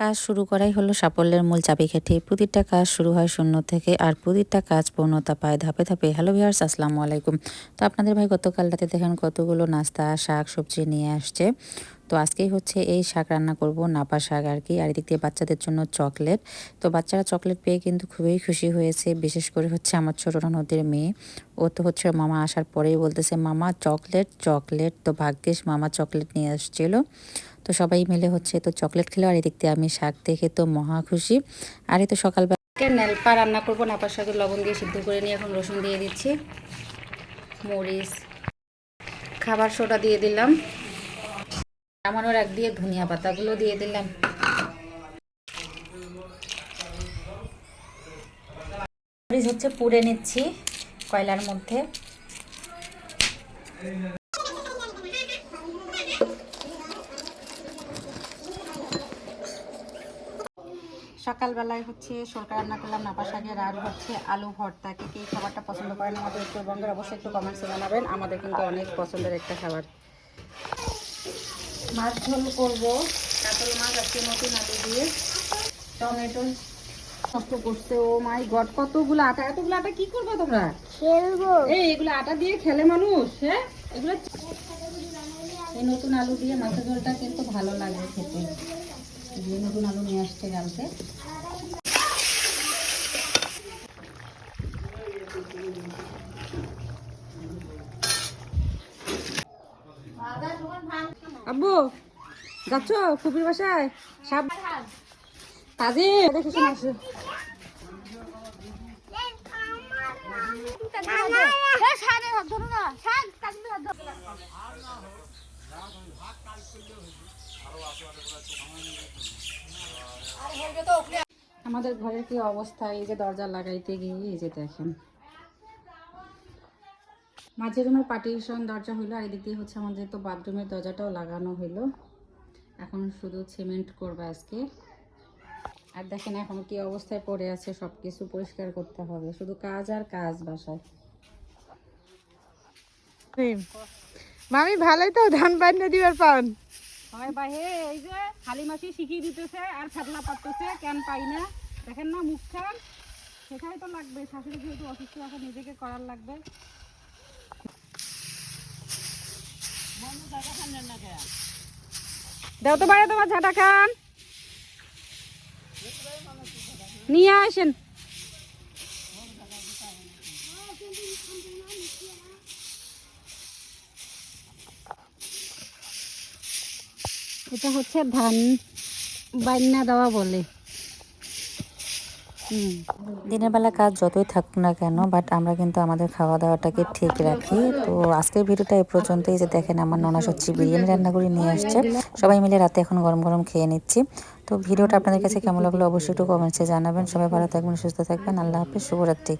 কাজ শুরু করাই হলো সাফল্যের মূল চাবিকাঠি প্রতিটা কাজ শুরু হয় শূন্য থেকে আর প্রতিটা কাজ পূর্ণতা পায় ধাপে ধাপে। হ্যালো ভিয়ার্স আসসালামু আলাইকুম। তো আপনাদের ভাই, গতকাল রাতে দেখেন কতগুলো নাস্তা, শাক, সবজি নিয়ে আসছে। তো আজকেই হচ্ছে এই শাক রান্না করব, নাপা শাক আর কি। আর এদিক দিয়ে বাচ্চাদের জন্য চকলেট। তো বাচ্চারা চকলেট পেয়ে কিন্তু খুবই খুশি হয়েছে। বিশেষ করে হচ্ছে আমার ছোটো নদীর মেয়ে। ও তো হচ্ছে মামা আসার পরেই বলতেছে, মামা, চকলেট চকলেট। তো ভাগ্যিস মামা চকলেট নিয়ে আসছিল। তো সবাই মিলে হচ্ছে তো চকলেট খেলো, আর এদিক দিয়ে আমি শাক দেখে তো মহা খুশি। আর এই তো সকালবেলা নেলপা রান্না করব, নাপার শাকে লবণ দিয়ে সিদ্ধ করে নিয়ে এখন রসুন দিয়ে দিচ্ছি, মরিচ, খাবার সোডা দিয়ে দিলাম আমারও এক দিয়ে ধনিয়া পাতাগুলো দিয়ে দিলাম। মরিচ হচ্ছে পুড়ে নিচ্ছি কয়লার মধ্যে। সকালবেলায় হচ্ছে সরকার রান্না করলাম নাপা শাকের আর হচ্ছে আলু ভর্তা। কে কে খাবারটা পছন্দ করেন আমাদের উত্তরবঙ্গের অবশ্যই একটু কমেন্টসে জানাবেন। আমাদের কিন্তু অনেক পছন্দের একটা খাবার। মাছ ঝোল করব। কাতল মাছ আজকে নতুন আলু দিয়ে। টমেটো নষ্ট করছে। ও মাই গড কতগুলো আটা এতগুলো আটা কি করবে তোমরা? খেলব। এই এগুলো আটা দিয়ে খেলে মানুষ হ্যাঁ? এগুলো এই নতুন আলু দিয়ে মাছের ঝোলটা কিন্তু ভালো লাগে খেতে। এই যে নতুন আলু নিয়ে আসছে কালকে। আব্বু, যাচ্ছ ফুপির বাসায়? সাপ কাজে দেখে শুনে আসো আমাদের ঘরের কি অবস্থা? এই যে দরজা লাগাইতে গিয়ে এই যে দেখেন। মাঝে রুমের পার্টিশন দরজা হইল, আর এদিক দিয়ে হচ্ছে আমাদের তো বাথরুমের দরজাটাও লাগানো হইল। এখন শুধু সিমেন্ট করবে আজকে। আর দেখেন এখন কি অবস্থায় পড়ে আছে সব কিছু পরিষ্কার করতে হবে। শুধু কাজ আর কাজ বাসায়। মামি, ভালোই তো, ধান বান্না দিবার পান। এই যে খালি শিখিয়ে দিতেছে আর ফেদলা পাততেছে, কেন পাই না? দেখেন না মুখখান সেখানে তো লাগবে অসুস্থ, এখন নিজেকে করার লাগবে। বাইরে তোমার খান। নিয়ে আসেন। এটা হচ্ছে ধান বান্না দেওয়া বলে। দিনের বেলা কাজ যতই থাকুক না কেন বাট আমরা কিন্তু আমাদের খাওয়া দাওয়াটাকে ঠিক রাখি। তো আজকের ভিডিওটা এ পর্যন্তই। যে দেখেন আমার ননা সচ্ছি বিরিয়ানি রান্না করে নিয়ে আসছে। সবাই মিলে রাতে এখন গরম গরম খেয়ে নিচ্ছি। তো ভিডিওটা আপনাদের কাছে কেমন লাগল অবশ্যই একটু কমেন্টসে জানাবেন। সবাই ভালো থাকবেন, সুস্থ থাকবেন। আল্লাহ হাফিজ। শুভরাত্রি।